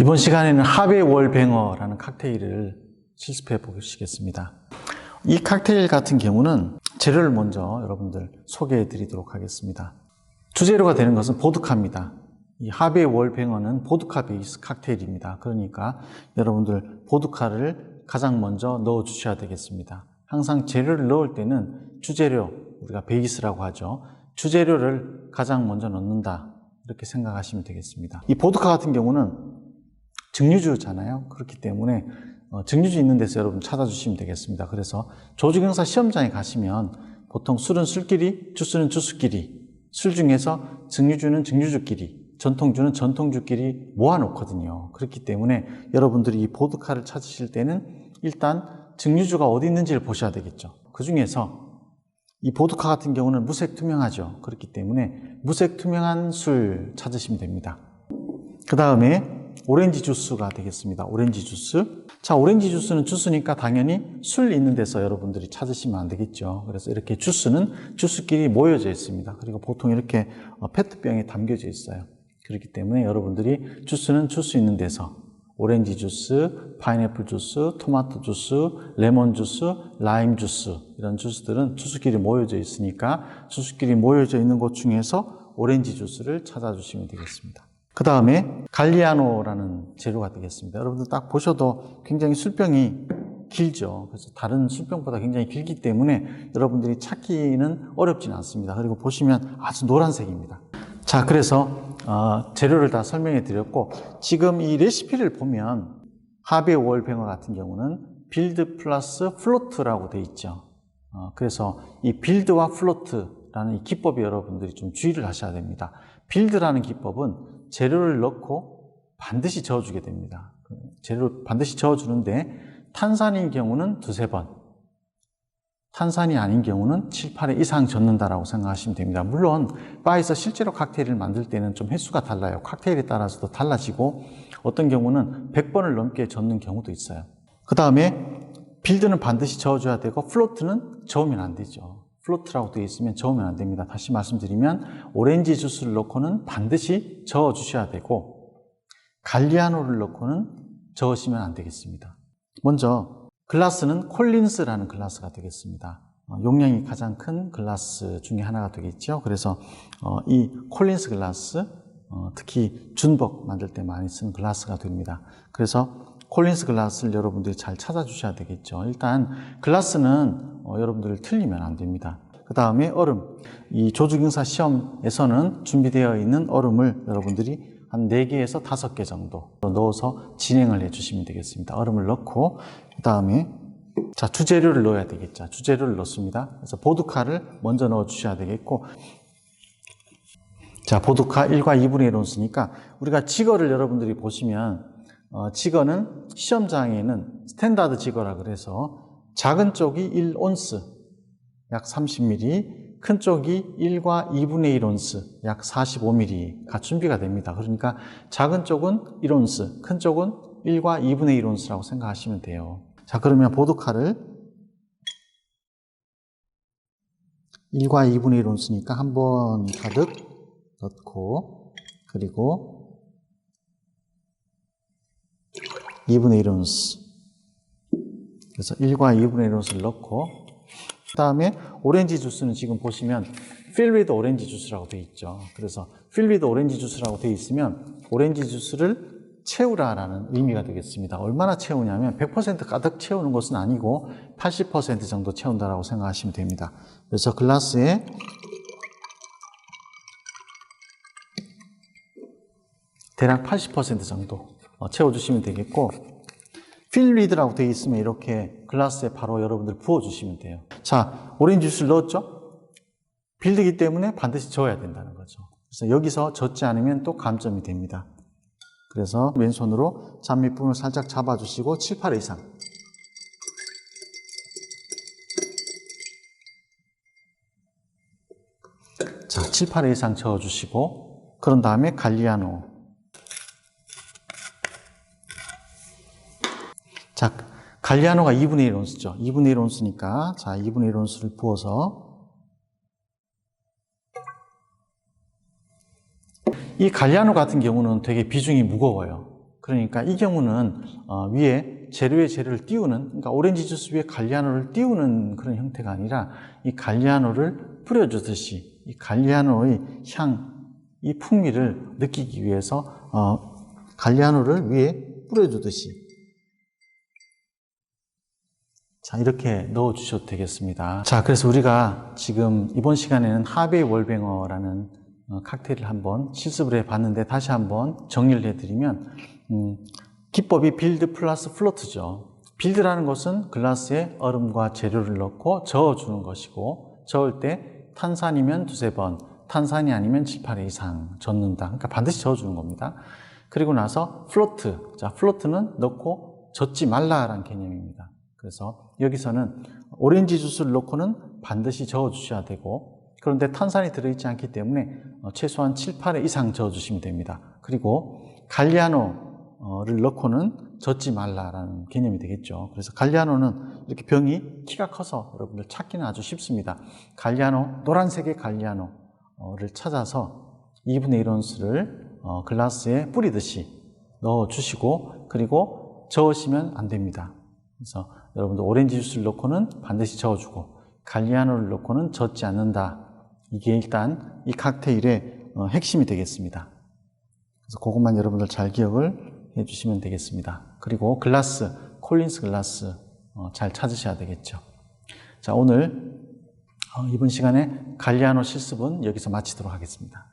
이번 시간에는 하베월뱅어라는 칵테일을 실습해 보시겠습니다. 이 칵테일 같은 경우는 재료를 먼저 여러분들 소개해 드리도록 하겠습니다. 주재료가 되는 것은 보드카입니다. 이 하베월뱅어는 보드카 베이스 칵테일입니다. 그러니까 여러분들 보드카를 가장 먼저 넣어 주셔야 되겠습니다. 항상 재료를 넣을 때는 주재료, 우리가 베이스라고 하죠. 주재료를 가장 먼저 넣는다. 이렇게 생각하시면 되겠습니다. 이 보드카 같은 경우는 증류주잖아요. 그렇기 때문에 어, 증류주 있는 데서 여러분 찾아주시면 되겠습니다. 그래서 조직영사 시험장에 가시면 보통 술은 술끼리, 주스는 주스끼리, 술 중에서 증류주는 증류주끼리, 전통주는 전통주끼리 모아놓거든요. 그렇기 때문에 여러분들이 이 보드카를 찾으실 때는 일단 증류주가 어디 있는지를 보셔야 되겠죠. 그 중에서 이 보드카 같은 경우는 무색 투명하죠. 그렇기 때문에 무색 투명한 술 찾으시면 됩니다. 그 다음에 오렌지 주스가 되겠습니다. 오렌지 주스. 자, 오렌지 주스는 주스니까 당연히 술 있는 데서 여러분들이 찾으시면 안 되겠죠. 그래서 이렇게 주스는 주스끼리 모여져 있습니다. 그리고 보통 이렇게 어, 페트병에 담겨져 있어요. 그렇기 때문에 여러분들이 주스는 주스 있는 데서 오렌지 주스, 파인애플 주스, 토마토 주스, 레몬 주스, 라임 주스 이런 주스들은 주스끼리 모여져 있으니까 주스끼리 모여져 있는 곳 중에서 오렌지 주스를 찾아주시면 되겠습니다. 그 다음에 갈리아노라는 재료가 되겠습니다. 여러분들 딱 보셔도 굉장히 술병이 길죠. 그래서 다른 술병보다 굉장히 길기 때문에 여러분들이 찾기는 어렵지는 않습니다. 그리고 보시면 아주 노란색입니다. 자, 그래서 어, 재료를 다 설명해 드렸고 지금 이 레시피를 보면 하베 월뱅어 같은 경우는 빌드 플러스 플로트라고 돼 있죠. 어, 그래서 이 빌드와 플로트라는 이 기법이 여러분들이 좀 주의를 하셔야 됩니다. 빌드라는 기법은 재료를 넣고 반드시 저어주게 됩니다. 그 재료를 반드시 저어주는데 탄산인 경우는 두세 번, 탄산이 아닌 경우는 7, 8회 이상 젓는다라고 생각하시면 됩니다. 물론 바에서 실제로 칵테일을 만들 때는 좀 횟수가 달라요. 칵테일에 따라서도 달라지고 어떤 경우는 100번을 넘게 젓는 경우도 있어요. 그 다음에 빌드는 반드시 저어줘야 되고 플로트는 저으면 안 되죠. 플로트라고 되어 있으면 저으면 안 됩니다. 다시 말씀드리면 오렌지 주스를 넣고는 반드시 저어 주셔야 되고 갈리아노를 넣고는 저으시면 안 되겠습니다. 먼저 글라스는 콜린스라는 글라스가 되겠습니다. 어, 용량이 가장 큰 글라스 중에 하나가 되겠죠. 그래서 어, 이 콜린스 글라스 어, 특히 준벅 만들 때 많이 쓰는 글라스가 됩니다. 그래서 콜린스 글라스를 여러분들이 잘 찾아주셔야 되겠죠. 일단 글라스는 여러분들 틀리면 안 됩니다. 그 다음에 얼음. 이 조직응사 시험에서는 준비되어 있는 얼음을 여러분들이 한 4개에서 5개 정도 넣어서 진행을 해 주시면 되겠습니다. 얼음을 넣고, 그 다음에 자, 주재료를 넣어야 되겠죠. 주재료를 넣습니다. 그래서 보드카를 먼저 넣어 주셔야 되겠고, 자, 보드카 1과 2분의 1 온스니까 우리가 지거를 여러분들이 보시면 어, 지거는 시험장에 는 스탠다드 지거라 그래서 작은 쪽이 1온스, 약 30ml, 큰 쪽이 1과 2분의 1온스, 약 45ml가 준비가 됩니다. 그러니까 작은 쪽은 1온스, 큰 쪽은 1과 2분의 1온스라고 생각하시면 돼요. 자, 그러면 보드카를 1과 2분의 1온스니까 한 번 가득 넣고, 그리고 2분의 1온스. 그래서 1과 2분의 1온스를 넣고, 그 다음에 오렌지 주스는 지금 보시면 필리드 오렌지 주스라고 되어 있죠. 그래서 필리드 오렌지 주스라고 되어 있으면 오렌지 주스를 채우라라는 의미가 되겠습니다. 얼마나 채우냐면 100% 가득 채우는 것은 아니고 80% 정도 채운다라고 생각하시면 됩니다. 그래서 글라스에 대략 80% 정도 채워주시면 되겠고 필리드라고 되어 있으면 이렇게 글라스에 바로 여러분들 부어주시면 돼요. 자, 오렌지 주스를 넣었죠? 빌드기 때문에 반드시 저어야 된다는 거죠. 그래서 여기서 젖지 않으면 또 감점이 됩니다. 그래서 왼손으로 잔밑부분을 살짝 잡아주시고 7, 8회 이상. 자, 7, 8회 이상 저어주시고 그런 다음에 갈리아노 자, 갈리아노가 2분의 1 온수죠. 2분의 1 온수니까 자, 2분의 1 온수를 부어서 이 갈리아노 같은 경우는 되게 비중이 무거워요. 그러니까 이 경우는 어, 위에 재료에 재료를 띄우는 그러니까 오렌지 주스 위에 갈리아노를 띄우는 그런 형태가 아니라 이 갈리아노를 뿌려주듯이 이 갈리아노의 향, 이 풍미를 느끼기 위해서 어, 갈리아노를 위에 뿌려주듯이 자, 이렇게 넣어 주셔도 되겠습니다. 자, 그래서 우리가 지금 이번 시간에는 하베이 월뱅어라는 어, 칵테일을 한번 실습을 해 봤는데 다시 한번 정리를 해 드리면, 음, 기법이 빌드 플러스 플로트죠. 빌드라는 것은 글라스에 얼음과 재료를 넣고 저어 주는 것이고, 저을 때 탄산이면 두세 번, 탄산이 아니면 7, 8회 이상 젓는다. 그러니까 반드시 저어 주는 겁니다. 그리고 나서 플로트. 자, 플로트는 넣고 젓지 말라라는 개념입니다. 그래서 여기서는 오렌지 주스를 넣고는 반드시 저어 주셔야 되고 그런데 탄산이 들어있지 않기 때문에 어, 최소한 7, 8회 이상 저어 주시면 됩니다. 그리고 갈리아노를 넣고는 젓지 말라라는 개념이 되겠죠. 그래서 갈리아노는 이렇게 병이 키가 커서 여러분들 찾기는 아주 쉽습니다. 갈리아노, 노란색의 갈리아노를 찾아서 2분의 1온스를 어, 글라스에 뿌리듯이 넣어 주시고 그리고 저으시면 안 됩니다. 그래서 여러분들 오렌지 주스를 넣고는 반드시 저어주고 갈리아노를 넣고는 젓지 않는다. 이게 일단 이 칵테일의 어, 핵심이 되겠습니다. 그래서 그것만 여러분들 잘 기억을 해주시면 되겠습니다. 그리고 글라스, 콜린스 글라스 어, 잘 찾으셔야 되겠죠. 자 오늘 어, 이번 시간에 갈리아노 실습은 여기서 마치도록 하겠습니다.